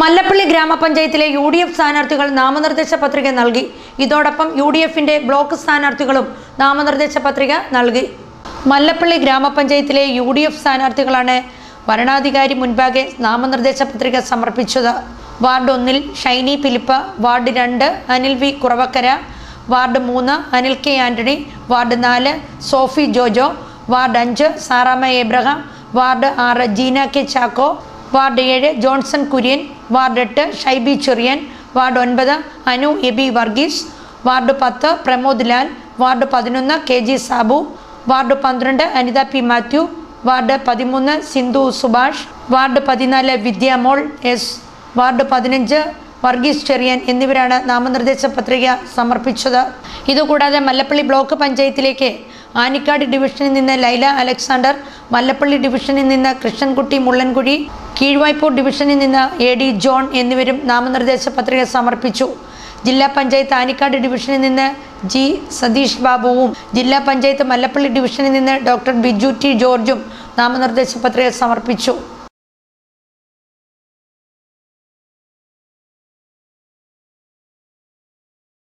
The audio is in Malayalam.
മല്ലപ്പള്ളി ഗ്രാമപഞ്ചായത്തിലെ യു ഡി എഫ് സ്ഥാനാർത്ഥികൾ നാമനിർദ്ദേശ പത്രിക നൽകി. ഇതോടൊപ്പം യു ഡി എഫിന്റെ ബ്ലോക്ക് സ്ഥാനാർത്ഥികളും നാമനിർദ്ദേശ പത്രിക നൽകി. മല്ലപ്പള്ളി ഗ്രാമപഞ്ചായത്തിലെ യു ഡി എഫ് സ്ഥാനാർത്ഥികളാണ് ഭരണാധികാരി മുൻപാകെ നാമനിർദ്ദേശ പത്രിക സമർപ്പിച്ചത്. വാർഡ് ഒന്നിൽ ഷൈനി ഫിലിപ്പ് വാർഡ് രണ്ട് അനിൽ വി കുറവക്കര വാർഡ് മൂന്ന് അനിൽ കെ ആന്റണി വാർഡ് നാല് സോഫി ജോജോ വാർഡ് അഞ്ച് സാറാമ എബ്രഹാം വാർഡ് ആറ് ജീന കെ ചാക്കോ വാർഡ് ഏഴ് ജോൺസൺ കുര്യൻ വാർഡ് എട്ട് ഷൈബി ചെറിയൻ വാർഡ് ഒൻപത് അനു എബി വർഗീസ് വാർഡ് പത്ത് പ്രമോദ് ലാൽ വാർഡ് പതിനൊന്ന് കെ ജി സാബു വാർഡ് പന്ത്രണ്ട് അനിത പി മാത്യു വാർഡ് പതിമൂന്ന് സിന്ധു സുഭാഷ് വാർഡ് പതിനാല് വിദ്യാമോൾ എസ് വാർഡ് പതിനഞ്ച് വർഗീസ് ചെറിയൻ എന്നിവരാണ് നാമനിർദ്ദേശ പത്രിക സമർപ്പിച്ചത്. ഇതുകൂടാതെ മല്ലപ്പള്ളി ബ്ലോക്ക് പഞ്ചായത്തിലേക്ക് ആനിക്കാട് ഡിവിഷനിൽ നിന്ന് ലൈല അലക്സാണ്ടർ മല്ലപ്പള്ളി ഡിവിഷനിൽ നിന്ന് കൃഷ്ണൻകുട്ടി മുള്ളൻകുഴി കീഴ്വായ്പൂർ ഡിവിഷനിൽ നിന്ന് എ ഡി ജോൺ എന്നിവരും നാമനിർദ്ദേശ പത്രിക സമർപ്പിച്ചു. ജില്ലാ പഞ്ചായത്ത് ആനിക്കാട് ഡിവിഷനിൽ നിന്ന് ജി സതീഷ് ബാബുവും ജില്ലാ പഞ്ചായത്ത് മല്ലപ്പള്ളി ഡിവിഷനിൽ നിന്ന് ഡോക്ടർ ബിജു ടി ജോർജും നാമനിർദ്ദേശ പത്രിക സമർപ്പിച്ചു.